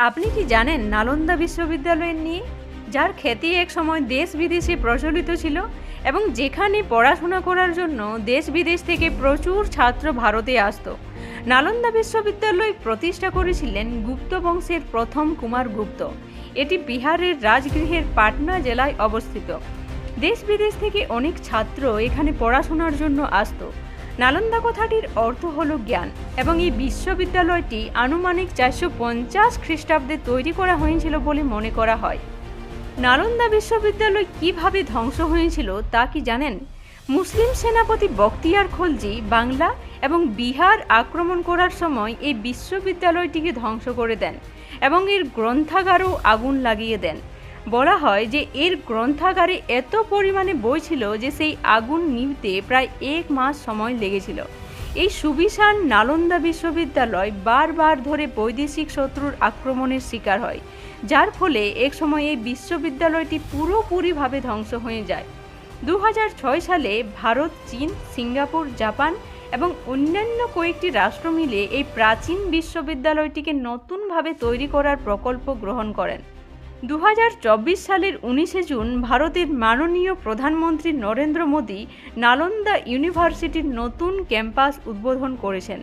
আপনি কি জানেন নালন্দা বিশ্ববিদ্যালয়ের নিয়ে? যার খ্যাতি এক সময় দেশ বিদেশে প্রচলিত ছিল এবং যেখানে পড়াশোনা করার জন্য দেশ বিদেশ থেকে প্রচুর ছাত্র ভারতে আসত। নালন্দা বিশ্ববিদ্যালয় প্রতিষ্ঠা করেছিলেন গুপ্ত বংশের প্রথম কুমার গুপ্ত। এটি বিহারের রাজগৃহের পাটনা জেলায় অবস্থিত। দেশ বিদেশ থেকে অনেক ছাত্র এখানে পড়াশোনার জন্য আসতো। নালন্দা কথাটির অর্থ হল জ্ঞান, এবং এই বিশ্ববিদ্যালয়টি আনুমানিক চারশো পঞ্চাশ খ্রিস্টাব্দে তৈরি করা হয়েছিল বলে মনে করা হয়। নালন্দা বিশ্ববিদ্যালয় কীভাবে ধ্বংস হয়েছিল তা কি জানেন? মুসলিম সেনাপতি বখতিয়ার খলজি বাংলা এবং বিহার আক্রমণ করার সময় এই বিশ্ববিদ্যালয়টিকে ধ্বংস করে দেন এবং এর গ্রন্থাগারও আগুন লাগিয়ে দেন। বলা হয় যে এর গ্রন্থাগারে এত পরিমাণে বই ছিল যে সেই আগুন নিভতে প্রায় এক মাস সময় লেগেছিল। এই সুবিশাল নালন্দা বিশ্ববিদ্যালয় বারবার ধরে বৈদেশিক শত্রুর আক্রমণের শিকার হয়, যার ফলে এক সময় এই বিশ্ববিদ্যালয়টি পুরোপুরিভাবে ধ্বংস হয়ে যায়। দু হাজার ছয় সালে ভারত, চীন, সিঙ্গাপুর, জাপান এবং অন্যান্য কয়েকটি রাষ্ট্র মিলে এই প্রাচীন বিশ্ববিদ্যালয়টিকে নতুনভাবে তৈরি করার প্রকল্প গ্রহণ করেন। দু হাজার চব্বিশ সালের উনিশে জুন ভারতের মাননীয় প্রধানমন্ত্রী নরেন্দ্র মোদী নালন্দা ইউনিভার্সিটির নতুন ক্যাম্পাস উদ্বোধন করেছেন।